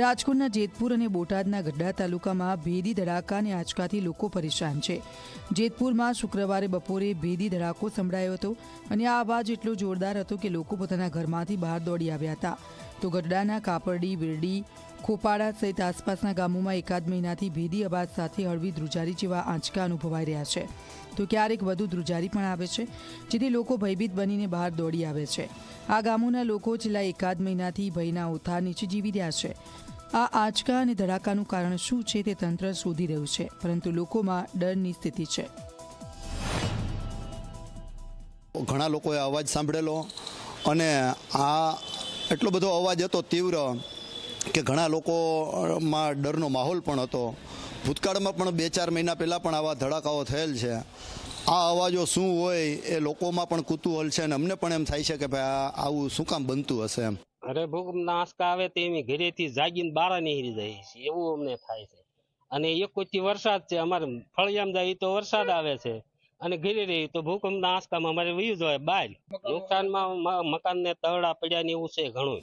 રાજકોટના જેતપુર અને બોટાદના ગઢડા તાલુકામાં ભેદી ધડાકા અને આંચકાથી લોકો પરેશાન છે. જેતપુરમાં શુક્રવારે બપોરે ભેદી ધડાકો સંભળાયો હતો અને આ અવાજ એટલો જોરદાર હતો કે લોકો પોતાના ઘરમાંથી બહાર દોડી આવ્યા હતા. તો ગઢડાના કાપરડી, વિરડી ખોપાડા સહિત આસપાસના ગામોમાં એકાદ મહિનાથી ભેદી અબાજ સાથે હળવી ધ્રુજારી જેવા આંચકા અનુભવાઈ રહ્યા છે. તો ક્યારેક વધુ ધ્રુજારી પણ આવે છે, જેથી લોકો ભયભીત બનીને બહાર દોડી આવે છે. આ ગામોના લોકો છેલ્લા એકાદ મહિનાથી ભયના ઓથાર નીચે જીવી રહ્યા છે. આ આંચકા અને ધડાકાનું કારણ શું છે તે તંત્ર શોધી રહ્યું છે, પરંતુ લોકોમાં ડરની સ્થિતિ છે. ઘણા લોકોએ અવાજ સાંભળેલો અને આ એટલો બધો અવાજ હતો તીવ્ર કે ઘણા લોકોમાં ડરનો માહોલ પણ હતો. ભૂતકાળમાં પણ બે ચાર મહિના પહેલાં પણ આવા ધડાકાઓ થયેલ છે. આ અવાજો શું હોય એ લોકોમાં પણ કુતૂહલ છે અને અમને પણ એમ થાય છે કે ભાઈ આવું શું કામ બનતું હશે એમ. અરે ભૂકંપના આંચકા આવે તો એની ઘરેથી જાગીને બહાર નીકળી જાય છે. એવું અમને થાય છે. અને એક કોઈથી વરસાદ છે, અમારે ફળિયામ જાય તો વરસાદ આવે છે. અને ઘરે રહી તો ભૂકંપના આંચકામાં અમારે વયું હોય બાય નુકસાનમાં મકાનને તરડા પડ્યા ને એવું છે ઘણું.